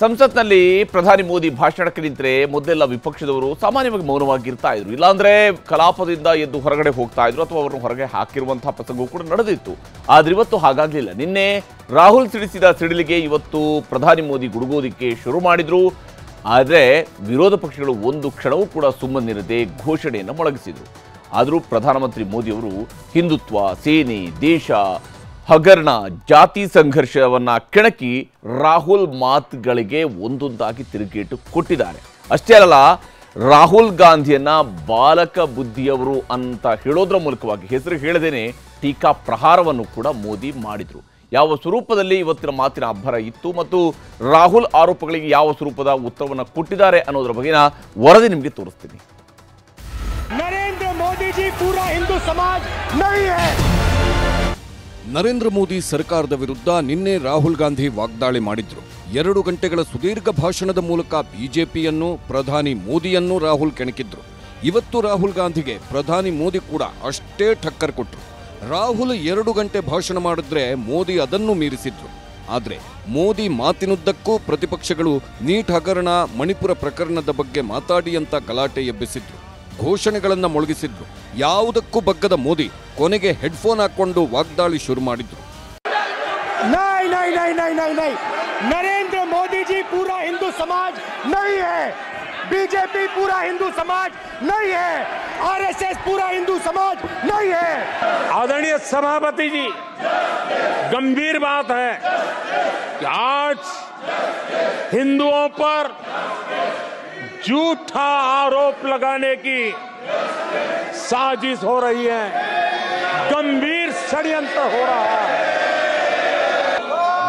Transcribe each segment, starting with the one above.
ಸಂಸತ್ನಲ್ಲಿ ಪ್ರಧಾನಿ ಮೋದಿ ಭಾಷಣಕ್ಕೆ ನಿಂತರೆ ಮೊದಲೆಲ್ಲ ವಿಪಕ್ಷದವರು ಸಾಮಾನ್ಯವಾಗಿ ಮೌನವಾಗಿರ್ತಾ ಇದ್ರು. ಇಲ್ಲಾಂದ್ರೆ ಕಲಾಪದಿಂದ ಎದ್ದು ಹೊರಗಡೆ ಹೋಗ್ತಾ ಇದ್ರು ಅಥವಾ ಅವರನ್ನು ಹೊರಗೆ ಹಾಕಿರುವಂತಹ ಪ್ರಸಂಗವು ಕೂಡ ನಡೆದಿತ್ತು. ಆದ್ರೆ ಇವತ್ತು ಹಾಗಾಗ್ಲಿಲ್ಲ. ನಿನ್ನೆ ರಾಹುಲ್ ಸಿಡಿಸಿದ ಸಿಡಿಲಿಗೆ ಇವತ್ತು ಪ್ರಧಾನಿ ಮೋದಿ ಗುಡುಗೋದಿಕ್ಕೆ ಶುರು ಮಾಡಿದ್ರು. ಆದರೆ ವಿರೋಧ ಪಕ್ಷಗಳು ಒಂದು ಕ್ಷಣವೂ ಕೂಡ ಸುಮ್ಮನಿರದೆ ಘೋಷಣೆಯನ್ನು ಮೊಳಗಿಸಿದ್ರು. ಆದರೂ ಪ್ರಧಾನಮಂತ್ರಿ ಮೋದಿಯವರು ಹಿಂದುತ್ವ, ಸೇನೆ, ದೇಶ ಹಗರಣ ಜಾತಿ ಸಂಘರ್ಷವನ್ನು ಕೆಣಕಿ ರಾಹುಲ್ ಮಾತುಗಳಿಗೆ ಒಂದೊಂದಾಗಿ ತಿರುಗೇಟು ಕೊಟ್ಟಿದ್ದಾರೆ. ಅಷ್ಟೇ ಅಲ್ಲ ರಾಹುಲ್ ಗಾಂಧಿಯನ್ನ ಬಾಲಕ ಬುದ್ಧಿಯವರು ಅಂತ ಹೇಳೋದ್ರ ಮೂಲಕವಾಗಿ ಹೆಸರು ಹೇಳದೇನೆ ಟೀಕಾ ಪ್ರಹಾರವನ್ನು ಕೂಡ ಮೋದಿ ಮಾಡಿದರು. ಯಾವ ಸ್ವರೂಪದಲ್ಲಿ ಇವತ್ತಿನ ಮಾತಿನ ಅಬ್ಬರ ಇತ್ತು ಮತ್ತು ರಾಹುಲ್ ಆರೋಪಗಳಿಗೆ ಯಾವ ಸ್ವರೂಪದ ಉತ್ತರವನ್ನು ಕೊಟ್ಟಿದ್ದಾರೆ ಅನ್ನೋದ್ರ ಬಗ್ಗೆನ ವರದಿ ನಿಮಗೆ ತೋರಿಸ್ತೀನಿ. ನರೇಂದ್ರ ಮೋದಿಜಿ ಪೂರಾ ಹಿಂದೂ ಸಮಾಜ ನರೇಂದ್ರ ಮೋದಿ ಸರ್ಕಾರದ ವಿರುದ್ಧ ನಿನ್ನೆ ರಾಹುಲ್ ಗಾಂಧಿ ವಾಗ್ದಾಳಿ ಮಾಡಿದ್ರು. ಎರಡು ಗಂಟೆಗಳ ಸುದೀರ್ಘ ಭಾಷಣದ ಮೂಲಕ ಬಿಜೆಪಿಯನ್ನು, ಪ್ರಧಾನಿ ಮೋದಿಯನ್ನು ರಾಹುಲ್ ಕೆಣಕಿದ್ರು. ಇವತ್ತು ರಾಹುಲ್ ಗಾಂಧಿಗೆ ಪ್ರಧಾನಿ ಮೋದಿ ಕೂಡ ಅಷ್ಟೇ ಠಕ್ಕರ್ ಕೊಟ್ರು. ರಾಹುಲ್ ಎರಡು ಗಂಟೆ ಭಾಷಣ ಮಾಡಿದ್ರೆ ಮೋದಿ ಅದನ್ನು ಮೀರಿಸಿದ್ರು. ಆದರೆ ಮೋದಿ ಮಾತಿನುದ್ದಕ್ಕೂ ಪ್ರತಿಪಕ್ಷಗಳು ನೀಟ್ ಹಗರಣ, ಮಣಿಪುರ ಪ್ರಕರಣದ ಬಗ್ಗೆ ಮಾತಾಡಿ ಅಂತ ಗಲಾಟೆ ಎಬ್ಬಿಸಿದ್ರು. ಘೋಷಣೆಗಳನ್ನು ಮೊಳಗಿಸಿದ್ರು. ಯಾವುದಕ್ಕೂ ಬಗ್ಗದ ಮೋದಿ ಕೊನೆಗೆ ಹೆಡ್ಫೋನ್ ಹಾಕೊಂಡು ವಾಗ್ದಾಳಿ ಶುರು ಮಾಡಿದ್ರು नहीं नहीं नहीं नहीं नहीं नहीं नरेंद्र मोदी जी पूरा हिंदू समाज नहीं है बीजेपी पूरा हिंदू समाज नहीं है आरएसएस पूरा हिंदू समाज नहीं है आदरणीय सभापति जी गंभीर बात है कि आज हिंदुओं पर झूठा आरोप लगाने की साजिश हो रही है। गंभीर षड्यंत्र हो रहा है।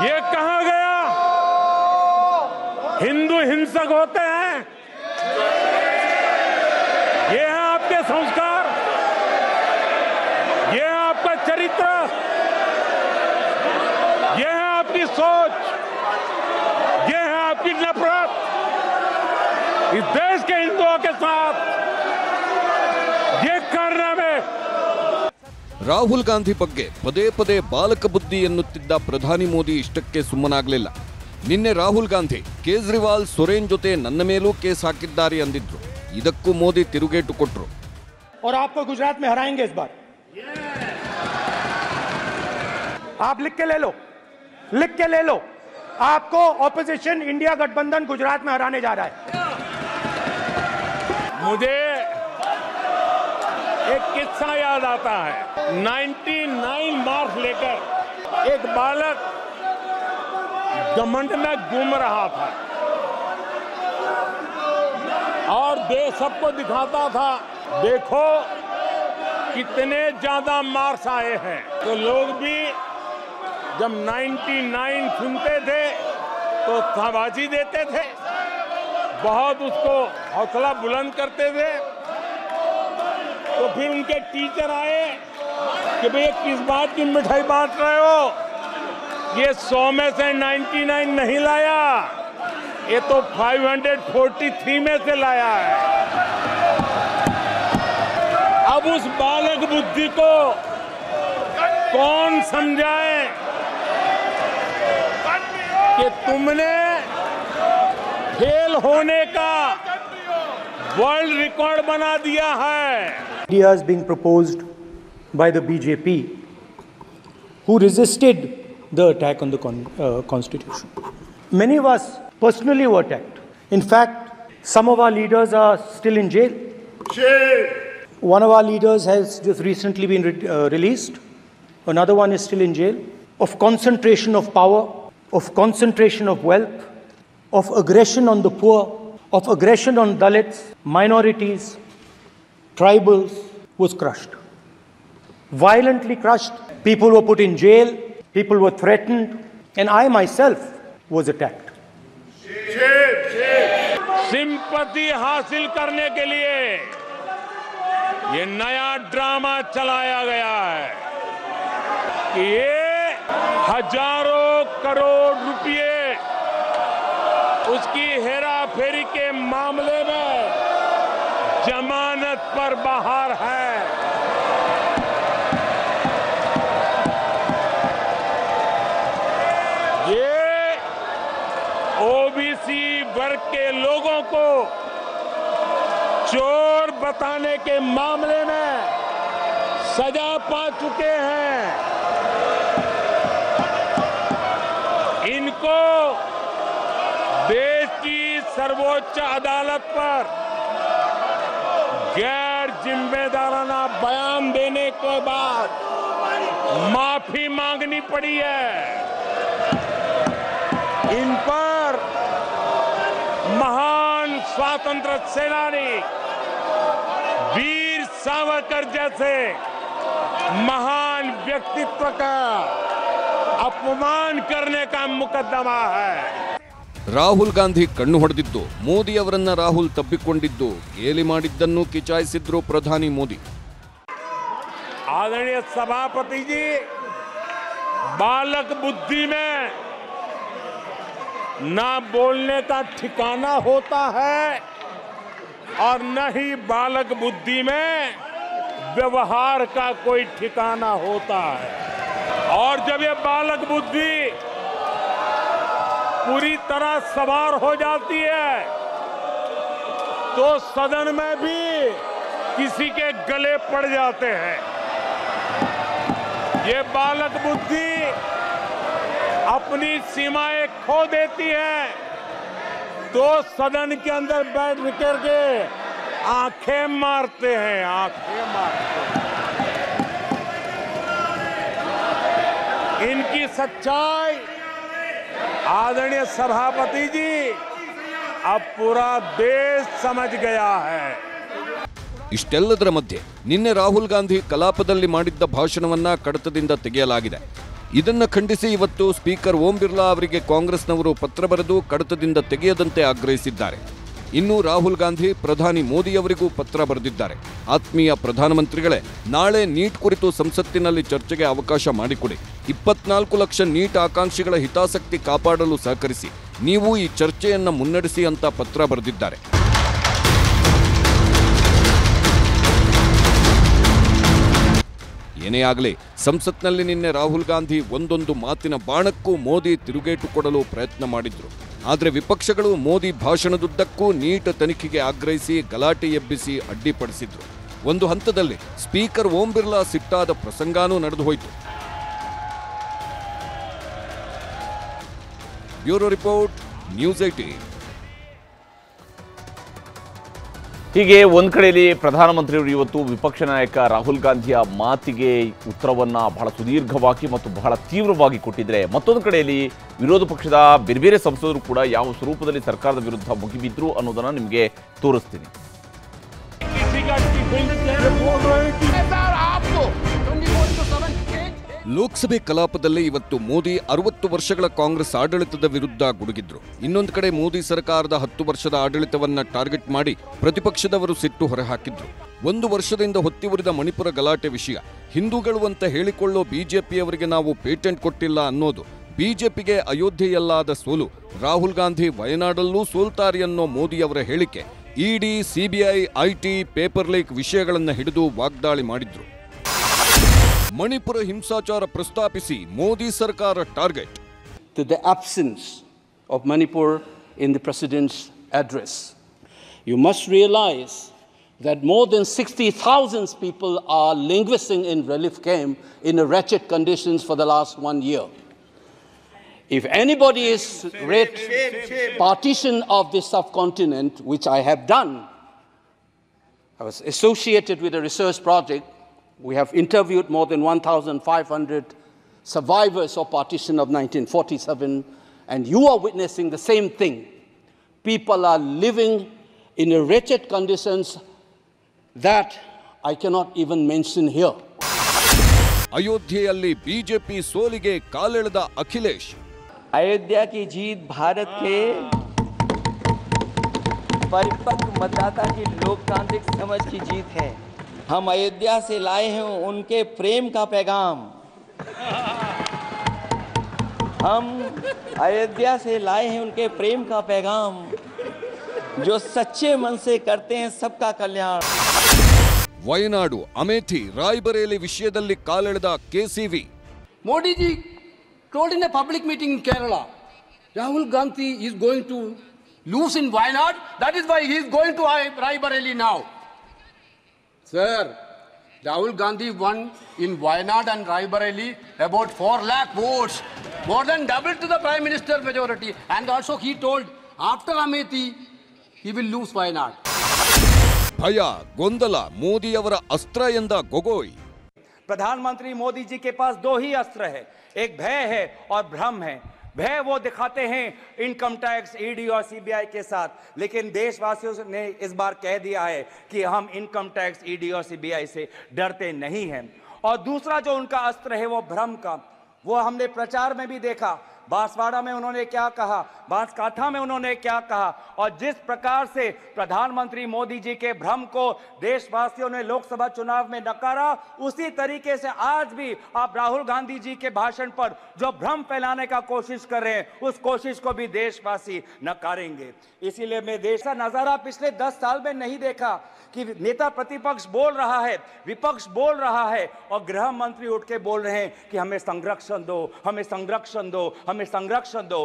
ये कहा गया? हिंदू हिंसक होते हैं। ये है आपके संस्कार। ये है आपका चरित्र। ये है आपकी सोच। ये है आपकी नफरत। इस देश के हिंदुओं के साथ ರಾಹುಲ್ ಗಾಂಧಿ ಬಗ್ಗೆ ಪದೇ ಪದೇ ಬಾಲಕ ಬುದ್ಧಿ ಎನ್ನುತ್ತಿದ್ದ ಪ್ರಧಾನಿ ಮೋದಿ ಇಷ್ಟಕ್ಕೆ ಸುಮ್ಮನಾಗಲಿಲ್ಲ. ನಿನ್ನೆ ರಾಹುಲ್ ಗಾಂಧಿ ಕೇಜ್ರಿವಾಲ್ ಸೊರೇನ್ ಜೊತೆ ನನ್ನ ಮೇಲೂ ಕೇಸ್ ಹಾಕಿದ್ದಾರೆ ಅಂದಿದ್ರು. ಇದಕ್ಕೂ ಮೋದಿ ತಿರುಗೇಟು ಕೊಟ್ಟರು ಗುಜರಾತ್ ಆಪೋಸಿಷನ್ ಇಂಡಿಯಾ ಗಠಬಂಧನ್ ಗುಜರಾತ್ ಹರಾನೆ एक किस्सा याद आता है। 99 मार्च लेकर एक बालक घमंड में घूम रहा था। और देश सबको दिखाता था, देखो कितने ज़्यादा मार्क्स आए हैं। तो लोग भी जब 99 सुनते थे तो शाबाशी देते थे, बहुत उसको हौसला बुलंद करते थे। तो फिर उनके टीचर आए कि भैया किस बात की मिठाई बांट रहे हो? ये सौ में से 99 नहीं लाया। ये तो 543 में से लाया है। अब उस बालक बुद्धि को कौन समझाए कि तुमने फेल होने का वर्ल्ड रिकॉर्ड बना दिया है ideas being proposed by the BJP, who resisted the attack on the con- uh, Constitution. Many of us personally were attacked. In fact, some of our leaders are still in jail. One of our leaders has just recently been re- uh, released. Another one is still in jail. Of concentration of power, of concentration of wealth, of aggression on the poor, of aggression on Dalits, minorities, tribals was crushed. Violently crushed. People were put in jail, people were threatened, and I myself was attacked. Sympathy हासिल करने के लिए ये नया drama चलाया गया है कि ये हजारों करोड़ रुपए उसकी हेरा फेरी के मामले में जमानत पर बाहर है। ये ओबीसी वर्ग के लोगों को चोर बताने के मामले में सजा पा चुके हैं। इनको देश सर्वोच्च अदालत पर गैर जिम्मेदाराना बयान देने के बाद माफ़ी मांगनी पड़ी है। इन पर महान स्वातंत्र सेनानी वीर सावरकर जैसे महान व्यक्तित्व का अपमान करने का मुकदमा है। ರಾಹುಲ್ ಗಾಂಧಿ ಕಣ್ಣು ಹೊಡೆದಿದ್ದು ಮೋದಿ ಅವರನ್ನ ರಾಹುಲ್ ತಬ್ಬಿಕೊಂಡಿದ್ದು ಗೇಲಿ ಮಾಡಿದ್ದನ್ನು ಕಿಚಾಯಿಸಿದ್ರು ಪ್ರಧಾನಿ ಮೋದಿ आदरणीय सभापति जी बालक बुद्धि में ना बोलने का ठिकाना होता है और न ही बालक बुद्धि में व्यवहार का कोई ठिकाना होता है और जब ये बालक बुद्धि पूरी तरह सवार हो जाती है। तो सदन में भी किसी के गले पड़ जाते हैं। ये बालक बुद्धि अपनी सीमाएँ खो देती है। तो सदन के अंदर बैठ करके आँखें मारते हैं, आँखें मारते हैं। इनकी सच्चाई आदरणीय सभापति जी अब पूरा देश समझ गया है ಇಷ್ಟೆಲ್ಲದರ ಮಧ್ಯೆ ನಿನ್ನೆ ರಾಹುಲ್ ಗಾಂಧಿ ಕಲಾಪದಲ್ಲಿ ಮಾಡಿದ್ದ ಭಾಷಣವನ್ನ ಕಡತದಿಂದ ತೆಗೆಯಲಾಗಿದೆ ಇದನ್ನ ಖಂಡಿಸಿ ಇವತ್ತು ಸ್ಪೀಕರ್ ಓಂ ಬಿರ್ಲಾ ಅವರಿಗೆ ಕಾಂಗ್ರೆಸ್ನವರು ಪತ್ರ ಬರೆದು ಕಡತದಿಂದ ತೆಗೆಯದಂತೆ ಆಗ್ರಹಿಸಿದ್ದಾರೆ ಇನ್ನು ರಾಹುಲ್ ಗಾಂಧಿ, ಪ್ರಧಾನಿ ಮೋದಿಯವರಿಗೂ ಪತ್ರ ಬರೆದಿದ್ದಾರೆ. ಆತ್ಮೀಯ ಪ್ರಧಾನಮಂತ್ರಿಗಳೇ, ನಾಳೆ ನೀಟ್ ಕುರಿತು ಸಂಸತ್ತಿನಲ್ಲಿ ಚರ್ಚೆಗೆ ಅವಕಾಶ ಮಾಡಿಕೊಡಿ. ಇಪ್ಪತ್ನಾಲ್ಕು ಲಕ್ಷ ನೀಟ್ ಆಕಾಂಕ್ಷಿಗಳ ಹಿತಾಸಕ್ತಿ ಕಾಪಾಡಲು ಸಹಕರಿಸಿ, ನೀವು ಈ ಚರ್ಚೆಯನ್ನು ಮುನ್ನಡೆಸಿ ಅಂತ ಪತ್ರ ಬರೆದಿದ್ದಾರೆ. ಏನೇ ಆಗಲಿ, ಸಂಸತ್ನಲ್ಲಿ ನಿನ್ನೆ ರಾಹುಲ್ ಗಾಂಧಿ ಒಂದೊಂದು ಮಾತಿನ ಬಾಣಕ್ಕೂ ಮೋದಿ ತಿರುಗೇಟು ಕೊಡಲು ಪ್ರಯತ್ನ ಮಾಡಿದ್ರು. ಆದರೆ ವಿಪಕ್ಷಗಳು ಮೋದಿ ಭಾಷಣದುದ್ದಕ್ಕೂ ನೀಟ ತನಿಖೆಗೆ ಆಗ್ರಹಿಸಿ ಗಲಾಟೆ ಎಬ್ಬಿಸಿ ಅಡ್ಡಿಪಡಿಸಿದ್ರು. ಒಂದು ಹಂತದಲ್ಲಿ ಸ್ಪೀಕರ್ ಓಂ ಬಿರ್ಲಾ ಸಿಟ್ಟಾದ ಪ್ರಸಂಗಾನೂ ನಡೆದು ಹೋಯಿತು. ಬ್ಯೂರೋ ರಿಪೋರ್ಟ್, ನ್ಯೂಸ್ ಏಟೀನ್ ಹೀಗೆ ಒಂದು ಕಡೆಯಲ್ಲಿ ಪ್ರಧಾನಮಂತ್ರಿಯವರು ಇವತ್ತು ವಿಪಕ್ಷ ನಾಯಕ ರಾಹುಲ್ ಗಾಂಧಿಯ ಮಾತಿಗೆ ಉತ್ತರವನ್ನು ಬಹಳ ಸುದೀರ್ಘವಾಗಿ ಮತ್ತು ಬಹಳ ತೀವ್ರವಾಗಿ ಕೊಟ್ಟಿದ್ರೆ ಮತ್ತೊಂದು ಕಡೆಯಲ್ಲಿ ವಿರೋಧ ಪಕ್ಷದ ಬೇರೆ ಬೇರೆ ಸಂಸದರು ಕೂಡ ಯಾವ ಸ್ವರೂಪದಲ್ಲಿ ಸರ್ಕಾರದ ವಿರುದ್ಧ ಮುಗಿಬಿದ್ರು ಅನ್ನೋದನ್ನು ನಿಮಗೆ ತೋರಿಸ್ತೀನಿ. ಲೋಕಸಭೆ ಕಲಾಪದಲ್ಲಿ ಇವತ್ತು ಮೋದಿ ಅರವತ್ತು ವರ್ಷಗಳ ಕಾಂಗ್ರೆಸ್ ಆಡಳಿತದ ವಿರುದ್ಧ ಗುಡುಗಿದ್ರು. ಇನ್ನೊಂದು ಕಡೆ ಮೋದಿ ಸರ್ಕಾರದ ಹತ್ತು ವರ್ಷದ ಆಡಳಿತವನ್ನ ಟಾರ್ಗೆಟ್ ಮಾಡಿ ಪ್ರತಿಪಕ್ಷದವರು ಸಿಟ್ಟು ಹೊರಹಾಕಿದ್ರು. ಒಂದು ವರ್ಷದಿಂದ ಹೊತ್ತಿವರಿದ ಮಣಿಪುರ ಗಲಾಟೆ ವಿಷಯ. ಹಿಂದೂಗಳು ಅಂತ ಹೇಳಿಕೊಳ್ಳೋ ಬಿಜೆಪಿಯವರಿಗೆ ನಾವು ಪೇಟೆಂಟ್ ಕೊಟ್ಟಿಲ್ಲ ಅನ್ನೋದು, ಬಿಜೆಪಿಗೆ ಅಯೋಧ್ಯೆಯಲ್ಲಾದ ಸೋಲು, ರಾಹುಲ್ ಗಾಂಧಿ ವಯನಾಡಲ್ಲೂ ಸೋಲ್ತಾರೆ ಅನ್ನೋ ಮೋದಿಯವರ ಹೇಳಿಕೆ, ED, CBI, IT, paper leak ವಿಷಯಗಳನ್ನು ಹಿಡಿದು ವಾಗ್ದಾಳಿ ಮಾಡಿದ್ರು. ಮಣಿಪುರ ಹಿಂಸಾಚಾರ ಪ್ರಸ್ತಾಪಿಸಿ ಮೋದಿ ಸರ್ಕಾರ target to the absence of Manipur in the President's address. You must realize that more than 60,000 people are languishing in relief camp in a wretched conditions for the last one year. If anybody is read partition of the subcontinent, which I have done, I was associated with a research project. We have interviewed more than 1,500 survivors of partition of 1947, and you are witnessing the same thing. People are living in a wretched conditions that I cannot even mention here. ಅಯೋಧ್ಯೆಯಲ್ಲಿ BJP ಸೋಲಿಗೆ ಕಾಲೆಳೆದ ಅಖಿಲೇಶ್ अयोध्या की जीत भारत के परिपक्व मतदाता की लोकतांत्रिक समझ की जीत है हम अयोध्या से लाए हैं उनके प्रेम का पैगाम हम अयोध्या से लाए हैं उनके प्रेम का पैगाम जो सच्चे मन से करते हैं सबका कल्याण ವಯನಾಡು ಅಮೇಥಿ ರಾಯ್ಬರೇಲಿ ವಿಷಯದಲ್ಲಿ ಕಾಲೆಳೆದ ಕೆಸಿವಿ Modi ji told in a public meeting in Kerala Rahul Gandhi is going to lose in Wayanad. That is why he is going to Rai- Raebareli now. Sir, Rahul Gandhi won in Wayanad and Raebareli about 4 lakh votes, more than double to the Prime Minister majority. And also he told after Amethi, he will lose Wayanad. ಭಯ ಗೊಂದಲ ಮೋದಿಯವರ ಅಸ್ತ್ರ ಎಂದ ಗೊಗೋಯ್ प्रधानमंत्री मोदी जी के पास दो ही अस्त्र है एक भय है और भ्रम है भय वो दिखाते हैं इनकम टैक्स ईडी और सीबीआई के साथ। लेकिन देशवासियों ने इस बार कह दिया है कि हम इनकम टैक्स ईडी और सीबीआई से डरते नहीं हैं। और दूसरा जो उनका अस्त्र है वो भ्रम का, वो हमने प्रचार में भी देखा। बांसवाड़ा में उन्होंने क्या कहा? बांसकाठा में उन्होंने क्या कहा? और जिस प्रकार से प्रधानमंत्री मोदी जी के भ्रम को देशवासियों ने लोकसभा चुनाव में नकारा, उसी तरीके से आज भी आप राहुल गांधी जी के भाषण पर जो भ्रम फैलाने का कोशिश कर रहे हैं, उस कोशिश को भी देशवासी नकारेंगे। इसीलिए मैं देश का नज़ारा पिछले दस साल में नहीं देखा कि नेता प्रतिपक्ष बोल रहा है, विपक्ष बोल रहा है और गृह मंत्री उठ के बोल रहे हैं कि हमें संरक्षण दो, हमें संरक्षण दो, हमें संरक्षण दो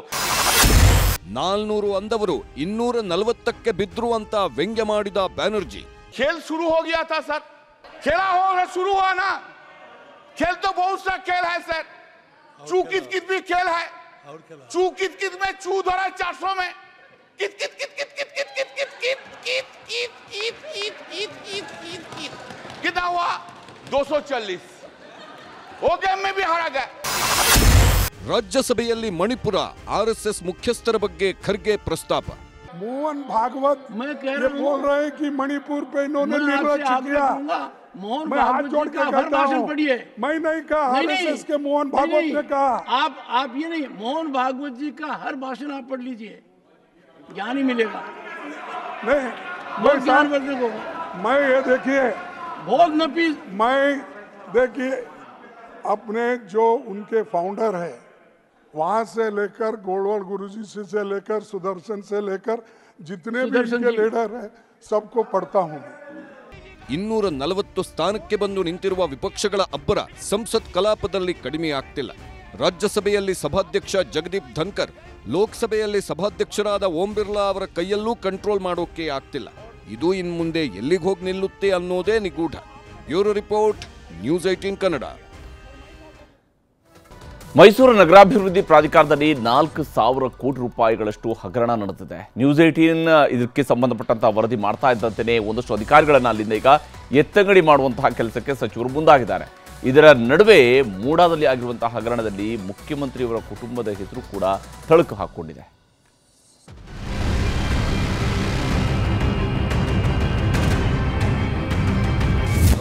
ನಾಲ್ನೂರು ಅಂದವರು ಇನ್ನೂರ ನಲವತ್ತಕ್ಕೆ ಬಿದ್ರು ಅಂತ ವ್ಯಂಗ್ಯ ಮಾಡಿದ ಬ್ಯಾನರ್ಜಿ खेल शुरू हो गया था सर खेला हो रहा शुरू हुआ ना खेल तो बहुत सा खेल है सर चू कित कित भी खेल है चू कित कित में चू धरा चार सौ में कित कित कित कित कित कित कित कित कित कित कित कित कित कित कित कित कित कितना हुआ 240 वो गेम में भी हारा गया ರಾಜ್ಯಸಭೆಯಲ್ಲಿ ಮಣಿಪುರ ಆರ್ಎಸ್ಎಸ್ ಮುಖ್ಯಸ್ಥರ ಬಗ್ಗೆ ಖರ್ಗೆ ಪ್ರಸ್ತಾಪ मोहन भागवत मैं कह ये रहा हूँ- बोल रहे हैं कि मणिपुर पे इन्होंने मैं आपसे निर्वाचित आग्रह किया करूंगा, मोहन मैं हाथ भागवत जोड़ जी के का हर कहता भाषण हूँ पढ़िए मैं नहीं कहा नहीं, नहीं, आरएसएस के मोहन नहीं, भागवत नहीं, ने कहा आप आप ये नहीं मोहन भागवत जी का हर भाषण आप पढ़ लीजिए ज्ञान ही मिलेगा नहीं बहुत मैं ज्ञान साहब, वर्धक होगा मैं ये देखिए भोग न पी मैं देखिए अपने जो उनके फाउंडर है वहां से लेकर गोलवाड़ गुरुजी से, से लेकर सुदर्शन से लेकर जितने भी सुदर्शन इनके जी। लीडर हैं सबको पढ़ता हूँ मैं ಇನ್ನೂರ ನಲವತ್ತು ಸ್ಥಾನಕ್ಕೆ ಬಂದು ನಿಂತಿರುವ ವಿಪಕ್ಷಗಳ ಅಬ್ಬರ ಸಂಸತ್ ಕಲಾಪದಲ್ಲಿ ಕಡಿಮೆಯಾಗ್ತಿಲ್ಲ ರಾಜ್ಯಸಭೆಯಲ್ಲಿ ಸಭಾಧ್ಯಕ್ಷ ಜಗದೀಪ್ ಧನ್ಕರ್ ಲೋಕಸಭೆಯಲ್ಲಿ ಸಭಾಧ್ಯಕ್ಷರಾದ ಓಂ ಬಿರ್ಲಾ ಅವರ ಕೈಯಲ್ಲೂ ಕಂಟ್ರೋಲ್ ಮಾಡೋಕೆ ಆಗ್ತಿಲ್ಲ ಇದು ಇನ್ಮುಂದೆ ಎಲ್ಲಿಗೆ ಹೋಗಿ ನಿಲ್ಲುತ್ತೆ ಅನ್ನೋದೇ ನಿಗೂಢ bureau report news eighteen Kannada Mysuru ನಗರಾಭಿವೃದ್ಧಿ ಪ್ರಾಧಿಕಾರದಲ್ಲಿ ನಾಲ್ಕು ಸಾವಿರ ಕೋಟಿ ರೂಪಾಯಿಗಳಷ್ಟು ಹಗರಣ ನಡೆದಿದೆ. ನ್ಯೂಸ್ ಏಟೀನ್ ಇದಕ್ಕೆ ಸಂಬಂಧಪಟ್ಟಂತಹ ವರದಿ ಮಾಡ್ತಾ ಇದ್ದಂತೆಯೇ ಒಂದಷ್ಟು ಅಧಿಕಾರಿಗಳನ್ನು ಅಲ್ಲಿಂದ ಈಗ ಎತ್ತಂಗಡಿ ಮಾಡುವಂತಹ ಕೆಲಸಕ್ಕೆ ಸಚಿವರು ಮುಂದಾಗಿದ್ದಾರೆ. ಇದರ ನಡುವೆ ಮೂಡಾದಲ್ಲಿ ಆಗಿರುವಂತಹ ಹಗರಣದಲ್ಲಿ ಮುಖ್ಯಮಂತ್ರಿಯವರ ಕುಟುಂಬದ ಹೆಸರು ಕೂಡ ತಳುಕು ಹಾಕೊಂಡಿದೆ.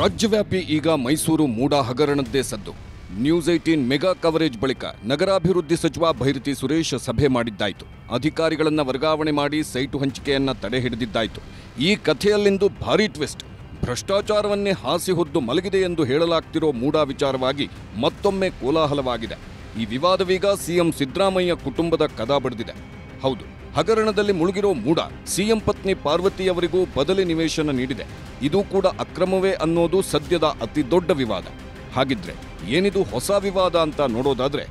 ರಾಜ್ಯವ್ಯಾಪಿ ಈಗ ಮೈಸೂರು ಮೂಡಾ ಹಗರಣದ್ದೇ ಸದ್ದು. ನ್ಯೂಸ್ ಏಟೀನ್ ಮೆಗಾ ಕವರೇಜ್ ಬಳಿಕ ನಗರಾಭಿವೃದ್ಧಿ ಸಚಿವ ಭೈರತಿ ಸುರೇಶ್ ಸಭೆ ಮಾಡಿದ್ದಾಯಿತು. ಅಧಿಕಾರಿಗಳನ್ನು ವರ್ಗಾವಣೆ ಮಾಡಿ ಸೈಟು ಹಂಚಿಕೆಯನ್ನು ತಡೆ ಹಿಡಿದಿದ್ದಾಯಿತು. ಈ ಕಥೆಯಲ್ಲಿಂದು ಭಾರೀ ಟ್ವಿಸ್ಟ್ ಭ್ರಷ್ಟಾಚಾರವನ್ನೇ ಹಾಸಿ ಹೊದ್ದು ಮಲಗಿದೆ ಎಂದು ಹೇಳಲಾಗ್ತಿರೋ ಮೂಡಾ ವಿಚಾರವಾಗಿ ಮತ್ತೊಮ್ಮೆ ಕೋಲಾಹಲವಾಗಿದೆ. ಈ ವಿವಾದವೀಗ ಸಿಎಂ ಸಿದ್ದರಾಮಯ್ಯ ಕುಟುಂಬದ ಕದ ಬಡಿದಿದೆ. ಹೌದು, ಹಗರಣದಲ್ಲಿ ಮುಳುಗಿರೋ ಮೂಡ ಸಿಎಂ ಪತ್ನಿ ಪಾರ್ವತಿಯವರಿಗೂ ಬದಲಿ ನಿವೇಶನ ನೀಡಿದೆ. ಇದು ಕೂಡ ಅಕ್ರಮವೇ ಅನ್ನೋದು ಸದ್ಯದ ಅತಿ ದೊಡ್ಡ ವಿವಾದ. ಹಾಗಿದ್ರೆ ಏನಿದು ಹೊಸ ವಿವಾದ ಅಂತ ನೋಡೋದಾದ್ರೆ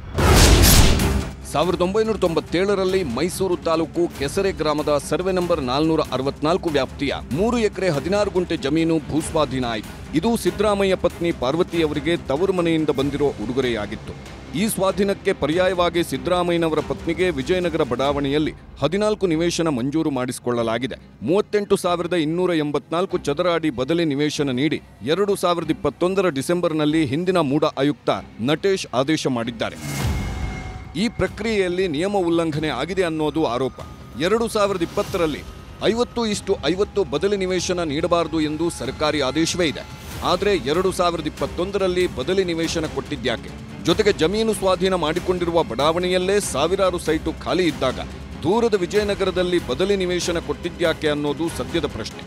ಸಾವಿರದ ಒಂಬೈನೂರ ತೊಂಬತ್ತೇಳರಲ್ಲಿ ಮೈಸೂರು ತಾಲೂಕು ಕೆಸರೆ ಗ್ರಾಮದ ಸರ್ವೆ ನಂಬರ್ ನಾಲ್ನೂರ ಅರವತ್ನಾಲ್ಕು ವ್ಯಾಪ್ತಿಯ ಮೂರು ಎಕರೆ ಹದಿನಾರು ಗುಂಟೆ ಜಮೀನು ಭೂಸ್ವಾಧೀನ ಆಯಿತು. ಇದು ಸಿದ್ದರಾಮಯ್ಯ ಪತ್ನಿ ಪಾರ್ವತಿಯವರಿಗೆ ತವರು ಮನೆಯಿಂದ ಬಂದಿರೋ ಉಡುಗೊರೆಯಾಗಿತ್ತು. ಈ ಸ್ವಾಧೀನಕ್ಕೆ ಪರ್ಯಾಯವಾಗಿ ಸಿದ್ದರಾಮಯ್ಯನವರ ಪತ್ನಿಗೆ ವಿಜಯನಗರ ಬಡಾವಣೆಯಲ್ಲಿ ಹದಿನಾಲ್ಕು ನಿವೇಶನ ಮಂಜೂರು ಮಾಡಿಸಿಕೊಳ್ಳಲಾಗಿದೆ. ಮೂವತ್ತೆಂಟು ಸಾವಿರದ ಇನ್ನೂರ ಎಂಬತ್ನಾಲ್ಕು ಚದರ ಅಡಿ ಬದಲಿ ನಿವೇಶನ ನೀಡಿ ಎರಡು ಸಾವಿರದ ಇಪ್ಪತ್ತೊಂದರ ಡಿಸೆಂಬರ್ನಲ್ಲಿ ಹಿಂದಿನ ಮೂಡ ಆಯುಕ್ತ ನಟೇಶ್ ಆದೇಶ ಮಾಡಿದ್ದಾರೆ. ಈ ಪ್ರಕ್ರಿಯೆಯಲ್ಲಿ ನಿಯಮ ಉಲ್ಲಂಘನೆ ಆಗಿದೆ ಅನ್ನೋದು ಆರೋಪ. ಎರಡು ಸಾವಿರದ ಇಪ್ಪತ್ತರಲ್ಲಿ ಐವತ್ತು ಇಷ್ಟು ಐವತ್ತು ಬದಲಿ ನಿವೇಶನ ನೀಡಬಾರದು ಎಂದು ಸರ್ಕಾರಿ ಆದೇಶವೇ ಇದೆ. ಆದರೆ ಎರಡು ಸಾವಿರದ ಇಪ್ಪತ್ತೊಂದರಲ್ಲಿ ಬದಲಿ ನಿವೇಶನ ಕೊಟ್ಟಿದ್ಯಾಕೆ ಜೊತೆಗೆ ಜಮೀನು ಸ್ವಾಧೀನ ಮಾಡಿಕೊಂಡಿರುವ ಬಡಾವಣೆಯಲ್ಲೇ ಸಾವಿರಾರು ಸೈಟು ಖಾಲಿ ಇದ್ದಾಗ ದೂರದ ವಿಜಯನಗರದಲ್ಲಿ ಬದಲಿ ನಿವೇಶನ ಕೊಟ್ಟಿದ್ಯಾಕೆ ಅನ್ನೋದು ಸದ್ಯದ ಪ್ರಶ್ನೆ.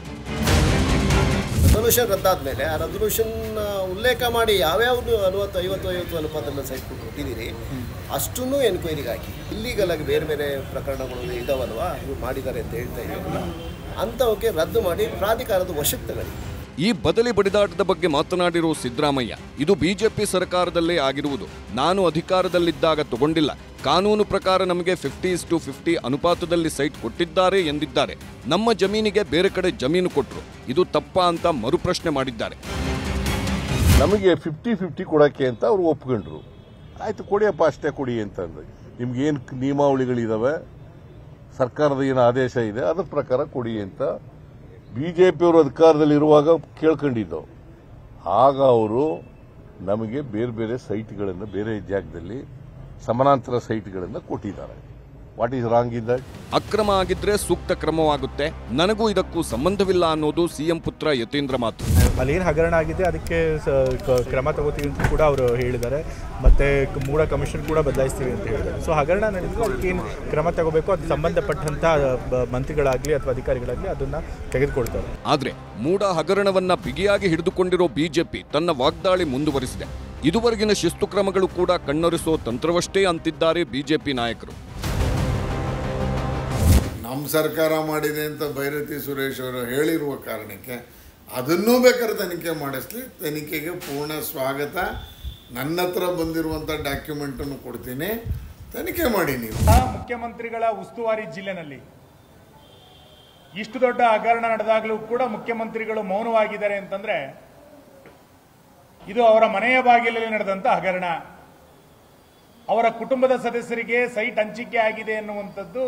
ರೆಸಲ್ಯೂಷನ್ ರದ್ದಾದ್ಮೇಲೆ ಆ ರೆಸಲ್ಯೂಷನ್ ಉಲ್ಲೇಖ ಮಾಡಿ ಯಾವ್ಯಾವ್ದು ಅರವತ್ತು ಐವತ್ತು ಐವತ್ತು ಅನುಪಾತದಲ್ಲಿ ಸೈಟ್ ಕೊಟ್ಟಿದ್ದೀರಿ. ಅಷ್ಟನ್ನು ಎನ್ಕ್ವೈರಿಗಾಗಿ ಹಾಕಿ. ಇಲ್ಲಿಗಲ್ ಬೇರೆ ಬೇರೆ ಪ್ರಕರಣಗಳು ಇದಾವಲ್ವಾ? ಇವ್ರು ಮಾಡಿದ್ದಾರೆ ಅಂತ ಹೇಳ್ತಾ ಇದ್ದೀರಲ್ಲ ಅಂಥವಕ್ಕೆ ರದ್ದು ಮಾಡಿ ಪ್ರಾಧಿಕಾರದ ವಶಕ್ಕೆ ಈ ಬದಲಿ ಬಡಿದಾಟದ ಬಗ್ಗೆ ಮಾತನಾಡಿರುವ ಸಿದ್ದರಾಮಯ್ಯ, ಇದು ಬಿಜೆಪಿ ಸರ್ಕಾರದಲ್ಲೇ ಆಗಿರುವುದು. ನಾನು ಅಧಿಕಾರದಲ್ಲಿದ್ದಾಗ ತಗೊಂಡಿಲ್ಲ. ಕಾನೂನು ಪ್ರಕಾರ ನಮಗೆ ಫಿಫ್ಟಿ ಟು ಫಿಫ್ಟಿ ಅನುಪಾತದಲ್ಲಿ ಸೈಟ್ ಕೊಟ್ಟಿದ್ದಾರೆ ಎಂದಿದ್ದಾರೆ. ನಮ್ಮ ಜಮೀನಿಗೆ ಬೇರೆ ಕಡೆ ಜಮೀನು ಕೊಟ್ಟರು ಇದು ತಪ್ಪಾ ಅಂತ ಮರುಪ್ರಶ್ನೆ ಮಾಡಿದ್ದಾರೆ. ನಮಗೆ ಫಿಫ್ಟಿ ಫಿಫ್ಟಿ ಕೊಡೋಕ್ಕೆ ಅಂತ ಅವರು ಒಪ್ಕೊಂಡ್ರು. ಆಯ್ತು, ಕೊಡಿಯಪ್ಪ ಅಷ್ಟೇ ಕೊಡಿ ಅಂತಂದ್ರೆ. ನಿಮ್ಗೇನು ನಿಯಮಾವಳಿಗಳಿದಾವೆ? ಸರ್ಕಾರದ ಏನು ಆದೇಶ ಇದೆ? ಅದ್ರ ಪ್ರಕಾರ ಕೊಡಿ ಅಂತ ಬಿ ಜೆ ಪಿಯವರು ಅಧಿಕಾರದಲ್ಲಿರುವಾಗ ಕೇಳ್ಕೊಂಡಿದ್ದವು ಆಗ ಅವರು ನಮಗೆ ಬೇರೆ ಬೇರೆ ಸೈಟ್ಗಳನ್ನು, ಬೇರೆ ಜಾಗದಲ್ಲಿ ಸಮಾನಾಂತರ ಸೈಟ್ಗಳನ್ನು ಕೊಟ್ಟಿದ್ದಾರೆ. What is wrong in that ಅಕ್ರಮ ಆಗಿದ್ರೆ ಸೂಕ್ತ ಕ್ರಮವಾಗುತ್ತೆ. ನನಗೂ ಇದಕ್ಕೂ ಸಂಬಂಧವಿಲ್ಲ ಅನ್ನೋದು ಸಿಎಂ ಪುತ್ರ ಯತೀಂದ್ರ ಮಾತು. ಅಲ್ಲಿ ಏನು ಹಗರಣ ಆಗಿದೆ ಅದಕ್ಕೆ ಸ- ಕ- ಕ್ರಮ ತಗೋತೀವಿ ಅಂತ ಕೂಡ ಅವರು ಹೇಳಿದ್ದಾರೆ. ಮತ್ತೆ ಮೂಡ ಕಮಿಷನ್ ಕೂಡ ಬದಲಾಯಿಸ್ತೀವಿ ಅಂತ ಹೇಳಿದ್ದಾರೆ. ಸೊ ಹಗರಣ ನಡೆದಿದ್ರೆ ಅದಕ್ಕೆ ಏನು ಕ್ರಮ ತಗೋಬೇಕು? ಅದು ಸಂಬಂಧಪಟ್ಟಂತ ಬ- ಮಂತ್ರಿಗಳಾಗ್ಲಿ ಅಥವಾ ಅಧಿಕಾರಿಗಳಾಗ್ಲಿ ಅದನ್ನ ತೆಗೆದುಕೊಳ್ತಾರೆ. ಆದ್ರೆ ಮೂಡ ಹಗರಣವನ್ನ ಬಿಗಿಯಾಗಿ ಹಿಡಿದುಕೊಂಡಿರೋ ಬಿಜೆಪಿ ತನ್ನ ವಾಗ್ದಾಳಿ ಮುಂದುವರಿಸಿದೆ. ಇದುವರೆಗಿನ ಶಿಸ್ತು ಕ್ರಮಗಳು ಕೂಡ ಕಣ್ಣೊರೆಸೋ ತಂತ್ರವಷ್ಟೇ ಅಂತಿದ್ದಾರೆ ಬಿಜೆಪಿ ನಾಯಕರು. ನಮ್ಮ ಸರ್ಕಾರ ಮಾಡಿದೆ ಅಂತ ಭೈರತಿ ಸುರೇಶ್ ಅವರು ಹೇಳಿರುವ ಕಾರಣಕ್ಕೆ ಅದನ್ನೂ ಬೇಕಾದ್ರೆ ತನಿಖೆ ಮಾಡಿಸ್ಲಿ. ತನಿಖೆಗೆ ಪೂರ್ಣ ಸ್ವಾಗತ. ನನ್ನ ಹತ್ರ ಬಂದಿರುವಂಥ ಡಾಕ್ಯುಮೆಂಟನ್ನು ಕೊಡ್ತೀನಿ. ತನಿಖೆ ಮಾಡಿ ನೀವು. ಮುಖ್ಯಮಂತ್ರಿಗಳ ಉಸ್ತುವಾರಿ ಜಿಲ್ಲೆನಲ್ಲಿ ಇಷ್ಟು ದೊಡ್ಡ ಹಗರಣ ನಡೆದಾಗಲೂ ಕೂಡ ಮುಖ್ಯಮಂತ್ರಿಗಳು ಮೌನವಾಗಿದ್ದಾರೆ ಅಂತಂದ್ರೆ ಇದು ಅವರ ಮನೆಯ ಬಾಗಿಲಲ್ಲಿ ನಡೆದಂತ ಹಗರಣ. ಅವರ ಕುಟುಂಬದ ಸದಸ್ಯರಿಗೆ ಸೈಟ್ ಹಂಚಿಕೆ ಆಗಿದೆ ಎನ್ನುವಂಥದ್ದು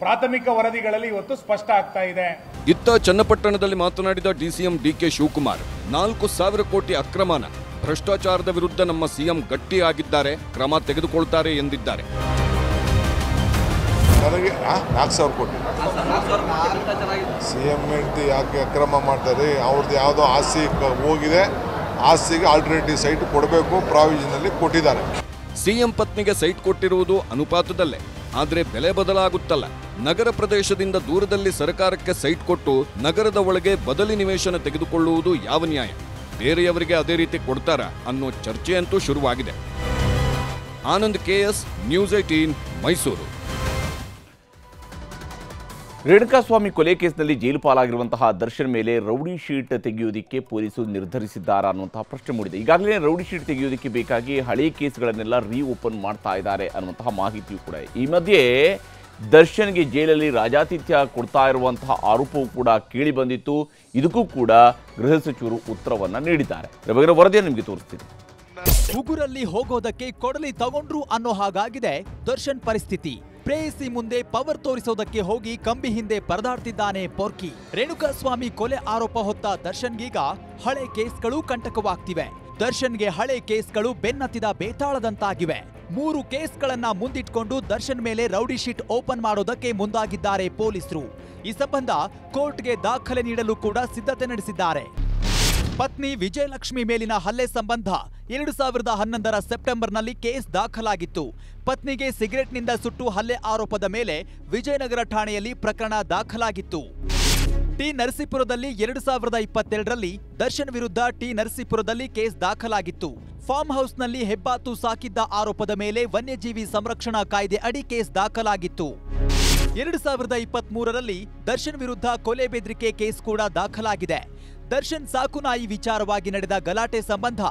ಪ್ರಾಥಮಿಕ ವರದಿಗಳಲ್ಲಿ ಇವತ್ತು ಸ್ಪಷ್ಟ ಆಗ್ತಾ ಇದೆ. ಇತ್ತ ಚನ್ನಪಟ್ಟಣದಲ್ಲಿ ಮಾತನಾಡಿದ ಡಿಸಿಎಂ ಡಿಕೆ ಶಿವಕುಮಾರ್ ನಾಲ್ಕು ಸಾವಿರ ಕೋಟಿ ಅಕ್ರಮನ ಭ್ರಷ್ಟಾಚಾರದ ವಿರುದ್ಧ ನಮ್ಮ ಸಿಎಂ ಗಟ್ಟಿಯಾಗಿದ್ದಾರೆ ಕ್ರಮ ತೆಗೆದುಕೊಳ್ತಾರೆ ಎಂದಿದ್ದಾರೆ. ನನಗೆ ನಾಲ್ಕು ಸಾವಿರ ಕೋಟಿ. ಸಿ ಎಂ ಹೆಂಡತಿ ಯಾಕೆ ಅಕ್ರಮ ಮಾಡ್ತಾರೆ ಅವ್ರದ್ದು ಯಾವುದೋ ಆಸ್ತಿ ಹೋಗಿದೆ ಆಸ್ತಿಗೆ ಆಲ್ಟರ್ನೇಟಿವ್ ಸೈಟ್ ಕೊಡಬೇಕು ಪ್ರಾವಿಷನಲ್ಲಿ ಕೊಟ್ಟಿದ್ದಾರೆ. ಸಿಎಂ ಪತ್ನಿಗೆ ಸೈಟ್ ಕೊಟ್ಟಿರುವುದು ಅನುಪಾತದಲ್ಲೇ. ಆದ್ರೆ ಬೆಲೆ ಬದಲಾಗುತ್ತಲ್ಲ. ನಗರ ಪ್ರದೇಶದಿಂದ ದೂರದಲ್ಲಿ ಸರ್ಕಾರಕ್ಕೆ ಸೈಟ್ ಕೊಟ್ಟು ನಗರದ ಒಳಗೆ ಬದಲಿ ನಿವೇಶನ ತೆಗೆದುಕೊಳ್ಳುವುದು ಯಾವ ನ್ಯಾಯ? ಬೇರೆಯವರಿಗೆ ಅದೇ ರೀತಿ ಕೊಡ್ತಾರ ಅನ್ನೋ ಚರ್ಚೆಯಂತೂ ಶುರುವಾಗಿದೆ. Anand KS news eighteen Mysuru. Renukaswamy ಕೊಲೆ ಕೇಸ್ನಲ್ಲಿ ಜೈಲು ಪಾಲಾಗಿರುವಂತಹ ದರ್ಶನ್ ಮೇಲೆ ರೌಡಿ ಶೀಟ್ ತೆಗೆಯುವುದಕ್ಕೆ ಪೊಲೀಸರು ನಿರ್ಧರಿಸಿದ್ದಾರಾ ಅನ್ನುವಂತಹ ಪ್ರಶ್ನೆ ಮೂಡಿದೆ. ಈಗಾಗಲೇ ರೌಡಿ ಶೀಟ್ ತೆಗೆಯುವುದಕ್ಕೆ ಬೇಕಾಗಿ ಹಳೆ ಕೇಸ್ಗಳನ್ನೆಲ್ಲ ರೀ ಓಪನ್ ಮಾಡ್ತಾ ಇದ್ದಾರೆ ಅನ್ನುವಂತಹ ಮಾಹಿತಿಯೂ ಕೂಡ. ಈ ಮಧ್ಯೆ ದರ್ಶನ್ಗೆ ಜೈಲಲ್ಲಿ ರಾಜಾತಿಥ್ಯ ಕೊಡ್ತಾ ಇರುವಂತಹ ಆರೋಪವೂ ಕೂಡ ಕೇಳಿ ಬಂದಿತ್ತು. ಇದಕ್ಕೂ ಕೂಡ ಗೃಹ ಸಚಿವರು ಉತ್ತರವನ್ನು ನೀಡಿದ್ದಾರೆ. ಇದರ ನಿಮಗೆ ತೋರಿಸ್ತೀನಿ. ಉಗುರಲ್ಲಿ ಹೋಗೋದಕ್ಕೆ ಕೊಡಲಿ ತಗೊಂಡ್ರು ಅನ್ನೋ ಹಾಗಾಗಿದೆ ದರ್ಶನ್ ಪರಿಸ್ಥಿತಿ. ಪ್ರೇಯಸಿ ಮುಂದೆ ಪವರ್ ತೋರಿಸೋದಕ್ಕೆ ಹೋಗಿ ಕಂಬಿ ಹಿಂದೆ ಪರದಾಡ್ತಿದ್ದಾನೆ ಪೊರ್ಕಿ. ರೇಣುಕಾಸ್ವಾಮಿ ಕೊಲೆ ಆರೋಪ ಹೊತ್ತ ದರ್ಶನ್ಗೀಗ ಹಳೆ ಕೇಸ್ಗಳು ಕಂಟಕವಾಗ್ತಿವೆ. ದರ್ಶನ್ಗೆ ಹಳೆ ಕೇಸ್ಗಳು ಬೆನ್ನತ್ತಿದ ಬೇತಾಳದಂತಾಗಿವೆ. ಮೂರು ಕೇಸ್ಗಳನ್ನ ಮುಂದಿಟ್ಕೊಂಡು ದರ್ಶನ್ ಮೇಲೆ ರೌಡಿ ಶೀಟ್ ಓಪನ್ ಮಾಡೋದಕ್ಕೆ ಮುಂದಾಗಿದ್ದಾರೆ ಪೊಲೀಸರು. ಈ ಸಂಬಂಧ ಕೋರ್ಟ್ಗೆ ದಾಖಲೆ ನೀಡಲು ಕೂಡ ಸಿದ್ಧತೆ ನಡೆಸಿದ್ದಾರೆ. ಪತ್ನಿ ವಿಜಯಲಕ್ಷ್ಮಿ ಮೇಲಿನ ಹಲ್ಲೆ ಸಂಬಂಧ ಎರಡು ಸಾವಿರದ ಹನ್ನೊಂದರ ಸೆಪ್ಟೆಂಬರ್ನಲ್ಲಿ ಕೇಸ್ ದಾಖಲಾಗಿತ್ತು. ಪತ್ನಿಗೆ ಸಿಗರೆಟ್ನಿಂದ ಸುಟ್ಟು ಹಲ್ಲೆ ಆರೋಪದ ಮೇಲೆ ವಿಜಯನಗರ ಠಾಣೆಯಲ್ಲಿ ಪ್ರಕರಣ ದಾಖಲಾಗಿತ್ತು. ಟಿ ನರಸೀಪುರದಲ್ಲಿ ಎರಡು ಸಾವಿರದ ಇಪ್ಪತ್ತೆರಡರಲ್ಲಿ ದರ್ಶನ್ ವಿರುದ್ಧ ಟಿ ನರಸೀಪುರದಲ್ಲಿ ಕೇಸ್ ದಾಖಲಾಗಿತ್ತು. ಫಾರ್ಮ್ ಹೌಸ್ನಲ್ಲಿ ಹೆಬ್ಬಾತು ಸಾಕಿದ್ದ ಆರೋಪದ ಮೇಲೆ ವನ್ಯಜೀವಿ ಸಂರಕ್ಷಣಾ ಕಾಯ್ದೆ ಅಡಿ ಕೇಸ್ ದಾಖಲಾಗಿತ್ತು. ಎರಡು ಸಾವಿರದ ಇಪ್ಪತ್ತ್ ದರ್ಶನ್ ವಿರುದ್ಧ ಕೊಲೆ ಬೆದರಿಕೆ ಕೇಸ್ ಕೂಡ ದಾಖಲಾಗಿದೆ. ದರ್ಶನ್ ಸಾಕುನಾಯಿ ವಿಚಾರವಾಗಿ ನಡೆದ ಗಲಾಟೆ ಸಂಬಂಧ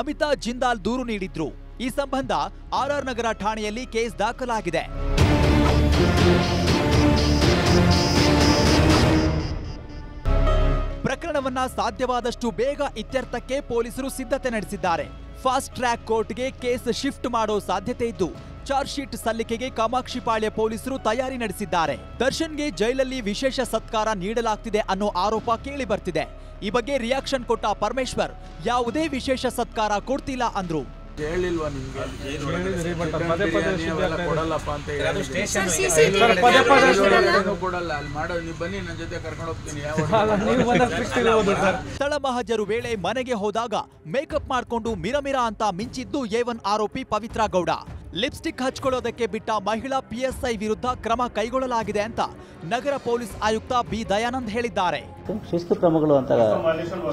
ಅಮಿತಾ ಜಿಂದಾಲ್ ದೂರು ನೀಡಿದ್ರು. ಈ ಸಂಬಂಧ ಆರ್ಆರ್ ನಗರ ಠಾಣೆಯಲ್ಲಿ ಕೇಸ್ ದಾಖಲಾಗಿದೆ. ಪ್ರಕರಣವನ್ನ ಸಾಧ್ಯವಾದಷ್ಟು ಬೇಗ ಇತ್ಯರ್ಥಕ್ಕೆ ಪೊಲೀಸರು ಸಿದ್ಧತೆ ನಡೆಸಿದ್ದಾರೆ. ಫಾಸ್ಟ್ ಟ್ರ್ಯಾಕ್ ಕೋರ್ಟ್ಗೆ ಕೇಸ್ ಶಿಫ್ಟ್ ಮಾಡೋ ಸಾಧ್ಯತೆ ಇದ್ದು, ಚಾರ್ಜ್ ಶೀಟ್ ಸಲ್ಲಿಕೆಗೆ ಕಾಮಾಕ್ಷಿಪಾಳ್ಯ ಪೊಲೀಸರು ತಯಾರಿ ನಡೆಸಿದ್ದಾರೆ. ದರ್ಶನ್ಗೆ ಜೈಲಲ್ಲಿ ವಿಶೇಷ ಸತ್ಕಾರ ನೀಡಲಾಗ್ತಿದೆ ಅನ್ನೋ ಆರೋಪ ಕೇಳಿ ಬರ್ತಿದೆ ಈ ಬಗ್ಗೆ ರಿಯಾಕ್ಷನ್ ಕೊಟ್ಟ ಪರಮೇಶ್ವರ್, ಯಾವುದೇ ವಿಶೇಷ ಸತ್ಕಾರ ಕೊಡ್ತಿಲ್ಲ ಅಂದ್ರು. ಹೇಳಿಲ್ವಾ ನಿಮ್ಗೆ? ಕೊಡಲ್ಲಪ್ಪ ಅಂತ ಕೊಡಲ್ಲ ಅಲ್ಲಿ ನೀವು ಬನ್ನಿ ನನ್ನ ಜೊತೆ ಕರ್ಕೊಂಡು ಹೋಗ್ತೀನಿ. ಸರ್. ತಳಮಹಜರು ವೇಳೆ ಮನೆಗೆ ಹೋದಾಗ ಮೇಕಪ್ ಮಾಡ್ಕೊಂಡು ಮಿರಮಿರ ಅಂತ ಮಿಂಚಿದ್ದು ಏವನ್ ಆರೋಪಿ ಪವಿತ್ರ ಗೌಡ. ಲಿಪ್ಸ್ಟಿಕ್ ಹಚ್ಕೊಳ್ಳೋದಕ್ಕೆ ಬಿಟ್ಟ ಮಹಿಳಾ ಪಿಎಸ್ಐ ವಿರುದ್ಧ ಕ್ರಮ ಕೈಗೊಳ್ಳಲಾಗಿದೆ ಅಂತ ನಗರ ಪೊಲೀಸ್ ಆಯುಕ್ತ ಬಿ ದಯಾನಂದ್ ಹೇಳಿದ್ದಾರೆ. ಶಿಸ್ತು ಕ್ರಮಗಳು ಅಂತ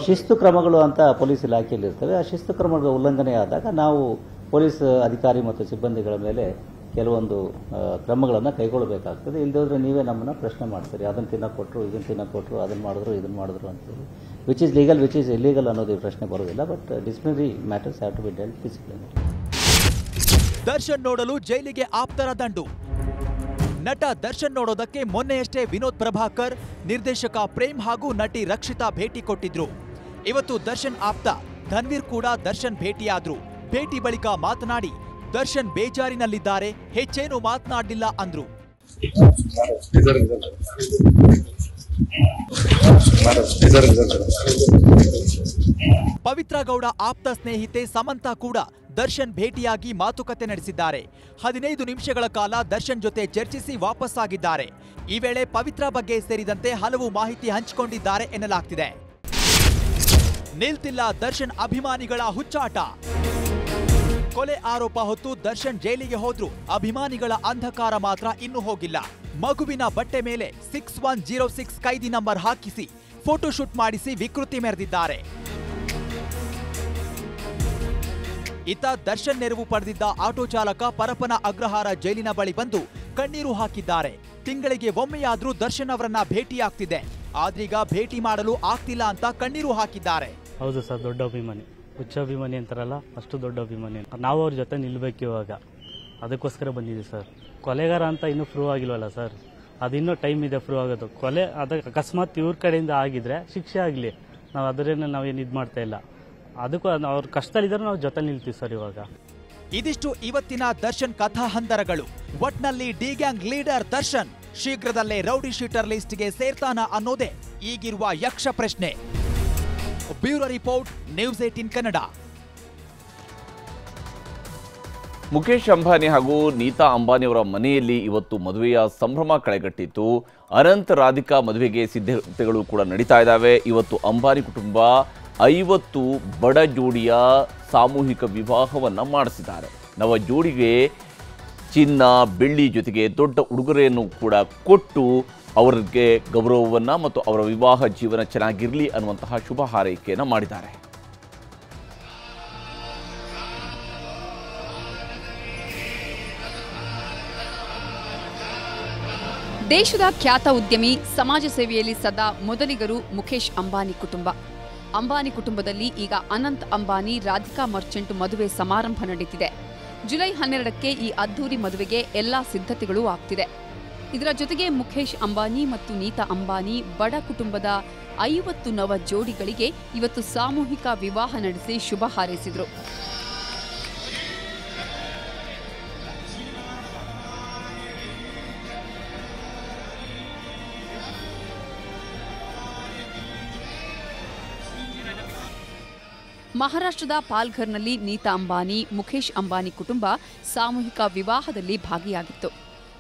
ಶಿಸ್ತು ಕ್ರಮಗಳು ಅಂತ ಪೊಲೀಸ್ ಇಲಾಖೆಯಲ್ಲಿ ಇರ್ತವೆ ಆ ಶಿಸ್ತು ಕ್ರಮಗಳ ಉಲ್ಲಂಘನೆ ಆದಾಗ ನಾವು ಪೊಲೀಸ್ ಅಧಿಕಾರಿ ಮತ್ತು ಸಿಬ್ಬಂದಿಗಳ ಮೇಲೆ ಕೆಲವೊಂದು ಕ್ರಮಗಳನ್ನು ಕೈಗೊಳ್ಳಬೇಕಾಗ್ತದೆ. ಇಲ್ಲದೆ ನೀವೇ ನಮ್ಮನ್ನು ಪ್ರಶ್ನೆ ಮಾಡ್ತೀರಿ. ಅದನ್ನು ತಿನ್ನಕ್ಕೆ ಕೊಟ್ಟರು ಇದನ್ನು ತಿನ್ನಕ್ಕೆ ಕೊಟ್ಟರು ಅದನ್ನು ಮಾಡಿದ್ರು, ಇದನ್ನು ಮಾಡಿದ್ರು ಅಂತೇಳಿ which is legal which is illegal ಅನ್ನೋದು ಪ್ರಶ್ನೆ ಬರೋದಿಲ್ಲ. But disciplinary matters have to be dealt disciplinary Darshan ನೋಡಲು ಜೈಲಿಗೆ ಆಪ್ತರ ದಂಡು. ನಟ ದರ್ಶನ್ ನೋಡೋದಕ್ಕೆ ಮೊನ್ನೆಯಷ್ಟೇ ವಿನೋದ್ ಪ್ರಭಾಕರ್, ನಿರ್ದೇಶಕ ಪ್ರೇಮ್ ಹಾಗೂ ನಟಿ ರಕ್ಷಿತಾ ಭೇಟಿ ಕೊಟ್ಟಿದ್ರು. ಇವತ್ತು ದರ್ಶನ್ ಆಪ್ತ, ಧನ್ವೀರ್ ಕೂಡ ದರ್ಶನ್ ಭೇಟಿಯಾದ್ರು. ಭೇಟಿ ಬಳಿಕ ಮಾತನಾಡಿ, ದರ್ಶನ್ ಬೇಜಾರಿನಲ್ಲಿದ್ದಾರೆ, ಹೆಚ್ಚೇನು ಮಾತನಾಡಲಿಲ್ಲ ಅಂದ್ರು. ಪವಿತ್ರ ಗೌಡ ಆಪ್ತ ಸ್ನೇಹಿತೆ ಸಮಂತ ಕೂಡ ದರ್ಶನ್ ಭೇಟಿಯಾಗಿ ಮಾತುಕತೆ ನಡೆಸಿದ್ದಾರೆ. ಹದಿನೈದು ನಿಮಿಷಗಳ ಕಾಲ ದರ್ಶನ್ ಜೊತೆ ಚರ್ಚಿಸಿ ವಾಪಸ್ಸಾಗಿದ್ದಾರೆ. ಈ ವೇಳೆ ಪವಿತ್ರ ಬಗ್ಗೆ ಸೇರಿದಂತೆ ಹಲವು ಮಾಹಿತಿ ಹಂಚಿಕೊಂಡಿದ್ದಾರೆ ಎನ್ನಲಾಗ್ತಿದೆ. ನಿಲ್ತಿಲ್ಲ ದರ್ಶನ್ ಅಭಿಮಾನಿಗಳ ಹುಚ್ಚಾಟ. ಕೊಲೆ ಆರೋಪ ಹೊತ್ತು ದರ್ಶನ್ ಜೈಲಿಗೆ ಹೋದ್ರು. ಅಭಿಮಾನಿಗಳ ಅಂಧಕಾರ ಮಾತ್ರ ಇನ್ನೂ ಹೋಗಿಲ್ಲ. ಮಗುವಿನ ಬಟ್ಟೆ ಮೇಲೆ ಸಿಕ್ಸ್ ಒನ್ ಜೀರೋ ಸಿಕ್ಸ್ ಕೈದಿ ನಂಬರ್ ಹಾಕಿಸಿ ಫೋಟೋಶೂಟ್ ಮಾಡಿಸಿ ವಿಕೃತಿ ಮೆರೆದಿದ್ದಾರೆ. ಇತ್ತ ದರ್ಶನ್ ನೆರವು ಪಡೆದಿದ್ದ ಆಟೋ ಚಾಲಕ ಪರಪನ ಅಗ್ರಹಾರ ಜೈಲಿನ ಬಳಿ ಬಂದು ಕಣ್ಣೀರು ಹಾಕಿದ್ದಾರೆ. ತಿಂಗಳಿಗೆ ಒಮ್ಮೆಯಾದ್ರೂ ದರ್ಶನ್ ಅವರನ್ನ ಭೇಟಿಯಾಗ್ತಿದೆ. ಆದ್ರೀಗ ಭೇಟಿ ಮಾಡಲು ಆಗ್ತಿಲ್ಲ ಅಂತ ಕಣ್ಣೀರು ಹಾಕಿದ್ದಾರೆ. ಹೌದು ಸರ್, ದೊಡ್ಡ ಅಭಿಮಾನಿ. ಹುಚ್ಚ ಅಭಿಮಾನಿ ಅಂತಾರಲ್ಲ, ಅಷ್ಟು ದೊಡ್ಡ ಅಭಿಮಾನಿ ನಾವು ಅವ್ರ ಜೊತೆ ನಿಲ್ಬೇಕು ಇವಾಗ. ಅದಕ್ಕೋಸ್ಕರ ಬಂದಿದ್ದೀವಿ ಸರ್. ಕೊಲೆಗಾರ ಅಂತ ಇನ್ನೂ ಪ್ರೂವ್ ಆಗಿಲ್ವಲ್ಲ ಸರ್? ಅದಿನ್ನೂ ಟೈಮ್ ಇದೆ ಪ್ರೂವ್ ಆಗೋದು. ಕೊಲೆ ಅದ ಅಕಸ್ಮಾತ್ ಇವ್ರ ಕಡೆಯಿಂದ ಆಗಿದ್ರೆ ಶಿಕ್ಷೆ ಆಗಲಿ. ನಾವು ಅದರಿಂದ ನಾವೇನು ಇದು ಮಾಡ್ತಾ ಇಲ್ಲ. ಅದಕ್ಕೂ ಅವ್ರ ಕಷ್ಟದಲ್ಲಿದ್ದರೂ ನಾವು ಜೊತೆ ನಿಲ್ತೀವಿ ಸರ್ ಇವಾಗ. ಇದಿಷ್ಟು ಇವತ್ತಿನ ದರ್ಶನ್ ಕಥಾ ಹಂದರಗಳು ಒಟ್ನಲ್ಲಿ ಡಿ ಗ್ಯಾಂಗ್ ಲೀಡರ್ ದರ್ಶನ್ ಶೀಘ್ರದಲ್ಲೇ ರೌಡಿ ಶೀಟರ್ ಲಿಸ್ಟ್ಗೆ ಸೇರ್ತಾನ ಅನ್ನೋದೇ ಈಗಿರುವ ಯಕ್ಷ ಪ್ರಶ್ನೆ. Bureau report, news eighteen Kannada. Mukesh Ambani ಹಾಗೂ ನೀತಾ ಅಂಬಾನಿ ಅವರ ಮನೆಯಲ್ಲಿ ಇವತ್ತು ಮದುವೆಯ ಸಂಭ್ರಮ ಕಳೆಗಟ್ಟಿತ್ತು. ಅನಂತ್, ರಾಧಿಕಾ ಮದುವೆಗೆ ಸಿದ್ಧತೆಗಳು ಕೂಡ ನಡೀತಾ ಇದ್ದಾವೆ. ಇವತ್ತು ಅಂಬಾನಿ ಕುಟುಂಬ ಐವತ್ತು ಬಡ ಜೋಡಿಯ ಸಾಮೂಹಿಕ ವಿವಾಹವನ್ನು ಮಾಡಿಸಿದ್ದಾರೆ. ನವ ಜೋಡಿಗೆ ಚಿನ್ನ, ಬೆಳ್ಳಿ ಜೊತೆಗೆ ದೊಡ್ಡ ಉಡುಗೊರೆಯನ್ನು ಕೂಡ ಕೊಟ್ಟು ಅವರಿಗೆ ಗೌರವವನ್ನು ಮತ್ತು ಅವರ ವಿವಾಹ ಜೀವನ ಚೆನ್ನಾಗಿರಲಿ ಅನ್ನುವಂತಹ ಶುಭ ಹಾರೈಕೆಯನ್ನು ಮಾಡಿದ್ದಾರೆ. ದೇಶದ ಖ್ಯಾತ ಉದ್ಯಮಿ, ಸಮಾಜ ಸೇವೆಯಲ್ಲಿ ಸದಾ ಮೊದಲಿಗರು ಮುಖೇಶ್ ಅಂಬಾನಿ ಕುಟುಂಬ. ಅಂಬಾನಿ ಕುಟುಂಬದಲ್ಲಿ ಈಗ ಅನಂತ್ ಅಂಬಾನಿ, ರಾಧಿಕಾ ಮರ್ಚೆಂಟ್ ಮದುವೆ ಸಮಾರಂಭ ನಡೆಯುತ್ತಿದೆ ಜುಲೈ ಹನ್ನೆರಡಕ್ಕೆ ಈ ಅದ್ದೂರಿ ಮದುವೆಗೆ ಎಲ್ಲಾ ಸಿದ್ಧತೆಗಳು ಆಗ್ತಿದೆ. ಇದರ ಜೊತೆಗೆ ಮುಖೇಶ್ ಅಂಬಾನಿ ಮತ್ತು ನೀತಾ ಅಂಬಾನಿ ಬಡ ಕುಟುಂಬದ ಐವತ್ತು ನವ ಜೋಡಿಗಳಿಗೆ ಇವತ್ತು ಸಾಮೂಹಿಕ ವಿವಾಹ ನಡೆಸಿ ಶುಭ ಹಾರೈಸಿದರು. ಮಹಾರಾಷ್ಟ್ರದ ಪಾಲ್ಘರ್ನಲ್ಲಿ ನೀತಾ ಅಂಬಾನಿ, ಮುಖೇಶ್ ಅಂಬಾನಿ ಕುಟುಂಬ ಸಾಮೂಹಿಕ ವಿವಾಹದಲ್ಲಿ ಭಾಗಿಯಾಗಿತ್ತು.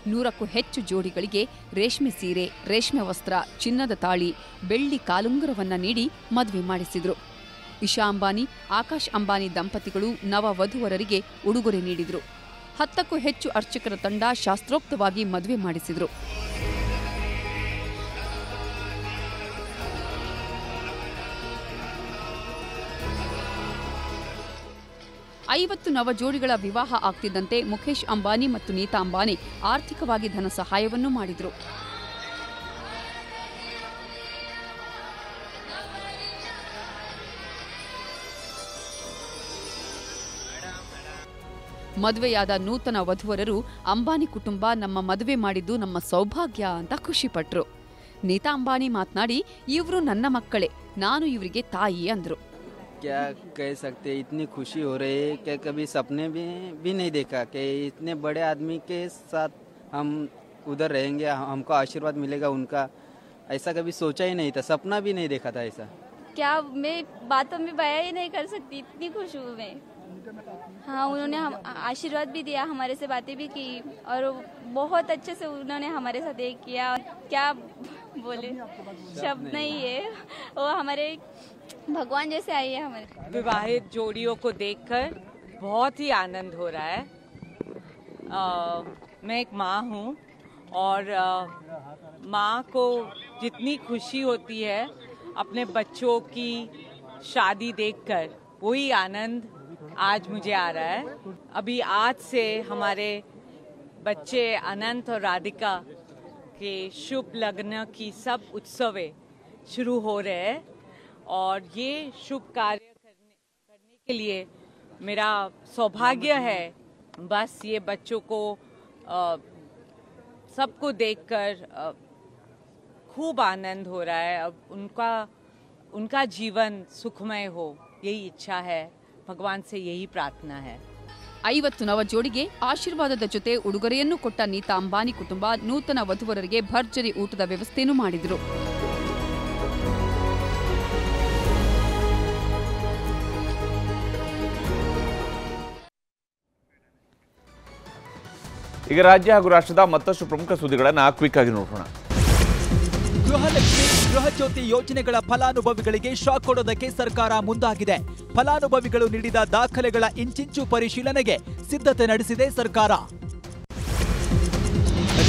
ನೂರಕ್ಕೂ ಹೆಚ್ಚು ಜೋಡಿಗಳಿಗೆ ರೇಷ್ಮೆ ಸೀರೆ, ರೇಷ್ಮೆ ವಸ್ತ್ರ, ಚಿನ್ನದ ತಾಳಿ, ಬೆಳ್ಳಿ ಕಾಲುಂಗುರವನ್ನು ನೀಡಿ ಮದುವೆ ಮಾಡಿಸಿದರು. ಇಶಾ ಅಂಬಾನಿ, ಆಕಾಶ್ ಅಂಬಾನಿ ದಂಪತಿಗಳು ನವ ವಧುವರರಿಗೆ ಉಡುಗೊರೆ ನೀಡಿದರು. ಹತ್ತಕ್ಕೂ ಹೆಚ್ಚು ಅರ್ಚಕರ ತಂಡ ಶಾಸ್ತ್ರೋಕ್ತವಾಗಿ ಮದುವೆ ಮಾಡಿಸಿದ್ರು. ಐವತ್ತು ನವ ಜೋಡಿಗಳ ವಿವಾಹ ಆಗ್ತಿದ್ದಂತೆ ಮುಖೇಶ್ ಅಂಬಾನಿ ಮತ್ತು ನೀತಾ ಅಂಬಾನಿ ಆರ್ಥಿಕವಾಗಿ ಧನ ಸಹಾಯವನ್ನು ಮಾಡಿದರು. ಮದುವೆಯಾದ ನೂತನ ವಧುವರರು ಅಂಬಾನಿ ಕುಟುಂಬ ನಮ್ಮ ಮದುವೆ ಮಾಡಿದ್ದು ನಮ್ಮ ಸೌಭಾಗ್ಯ ಅಂತ ಖುಷಿಪಟ್ರು. ನೀತಾ ಅಂಬಾನಿ ಮಾತನಾಡಿ, ಇವರು ನನ್ನ ಮಕ್ಕಳೇ, ನಾನು ಇವರಿಗೆ ತಾಯಿ ಅಂದ್ರು. क्या कह सकते हैं, इतनी खुशी हो रही है कि कभी सपने में भी नहीं देखा कि इतने बड़े आदमी के साथ हम उधर रहेंगे हमको आशीर्वाद मिलेगा उनका। ऐसा कभी सोचा ही नहीं था सपना भी नहीं देखा था ऐसा। क्या मैं बातों में बयां ही नहीं कर सकती इतनी खुश हूँ मैं। हाँ उन्होंने हम आशीर्वाद भी दिया हमारे से बातें भी की और बहुत अच्छे से उन्होंने हमारे साथ ये किया। क्या बोले शब्द नहीं है। वो हमारे भगवान जैसे आई है हमारे। विवाहित जोड़ियों को देखकर बहुत ही आनंद हो रहा है। अ, मैं एक माँ हूँ और माँ को जितनी खुशी होती है अपने बच्चों की शादी देखकर वही आनंद आज मुझे आ रहा है। अभी आज से हमारे बच्चे अनंत और राधिका के शुभ लग्न की सब उत्सवें शुरू हो रहे हैं। और ये शुभ कार्य करने, करने के लिए मेरा सौभाग्य है बस ये बच्चों को अ, सबको देखकर अ, खूब आनंद हो रहा है अब उनका उनका जीवन सुखमय हो यही इच्छा है भगवान से यही प्रार्थना है ಐವತ್ತು ನವ ಜೋಡಿಗೆ ಆಶೀರ್ವಾದದ ಜೊತೆ ಉಡುಗೊರೆಯನ್ನು ಕೊಟ್ಟ ನೀತಾ ಅಂಬಾನಿ ಕುಟುಂಬ ನೂತನ ವಧುವರರಿಗೆ ಭರ್ಜರಿ ಊಟದ ವ್ಯವಸ್ಥೆಯನ್ನು ಮಾಡಿದರು ಈಗ ರಾಜ್ಯ ಹಾಗೂ ರಾಷ್ಟ್ರದ ಮತ್ತಷ್ಟು ಪ್ರಮುಖ ಸುದ್ದಿಗಳನ್ನು ಕ್ವಿಕ್ ಆಗಿ ನೋಡೋಣ ಗೃಹಲಕ್ಷ್ಮಿ ಗೃಹ ಜ್ಯೋತಿ ಯೋಜನೆಗಳ ಫಲಾನುಭವಿಗಳಿಗೆ ಶಾಕ್ ಕೊಡೋದಕ್ಕೆ ಸರ್ಕಾರ ಮುಂದಾಗಿದೆ. ಫಲಾನುಭವಿಗಳು ನೀಡಿದ ದಾಖಲೆಗಳ ಇಂಚಿಂಚು ಪರಿಶೀಲನೆಗೆ ಸಿದ್ಧತೆ ನಡೆಸಿದೆ ಸರ್ಕಾರ.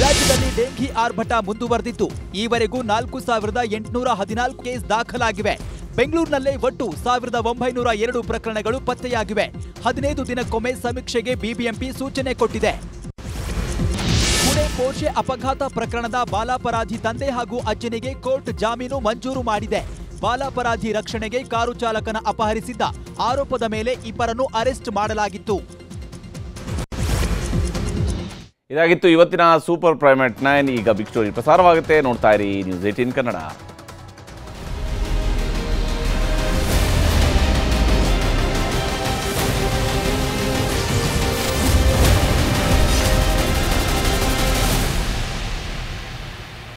ರಾಜ್ಯದಲ್ಲಿ ಡೆಂಘಿ ಆರ್ಭಟ ಮುಂದುವರೆದಿತ್ತು. ಈವರೆಗೂ ನಾಲ್ಕು ಸಾವಿರದ ಎಂಟುನೂರ ಹದಿನಾಲ್ಕು ಕೇಸ್ ದಾಖಲಾಗಿವೆ. ಬೆಂಗಳೂರಿನಲ್ಲೇ ಒಟ್ಟು ಸಾವಿರದ ಒಂಬೈನೂರ ಎರಡು ಪ್ರಕರಣಗಳು ಪತ್ತೆಯಾಗಿವೆ. ಹದಿನೈದು ದಿನಕ್ಕೊಮ್ಮೆ ಸಮೀಕ್ಷೆಗೆ ಬಿಬಿಎಂಪಿ ಸೂಚನೆ ಕೊಟ್ಟಿದೆ. ಪೋರ್ಷೆ ಅಪಘಾತ ಪ್ರಕರಣದ ಬಾಲಾಪರಾಧಿ ತಂದೆ ಹಾಗೂ ಅಜ್ಜನಿಗೆ ಕೋರ್ಟ್ ಜಾಮೀನು ಮಂಜೂರು ಮಾಡಿದೆ. ಬಾಲಾಪರಾಧಿ ರಕ್ಷಣೆಗೆ ಕಾರು ಚಾಲಕನ ಅಪಹರಿಸಿದ್ದ ಆರೋಪದ ಮೇಲೆ ಇಬ್ಬರನ್ನು ಅರೆಸ್ಟ್ ಮಾಡಲಾಗಿತ್ತು. ಇದಾಗಿತ್ತು ಇವತ್ತಿನ ಸೂಪರ್ ಪ್ರೈಮೇಟ್ ನೈನ್. ಈಗ ಬಿಗ್ ಸ್ಟೋರಿ ಪ್ರಸಾರವಾಗುತ್ತೆ. ನೋಡ್ತಾ ಇರಿ ನ್ಯೂಸ್ ಏಟೀನ್ ಕನ್ನಡ.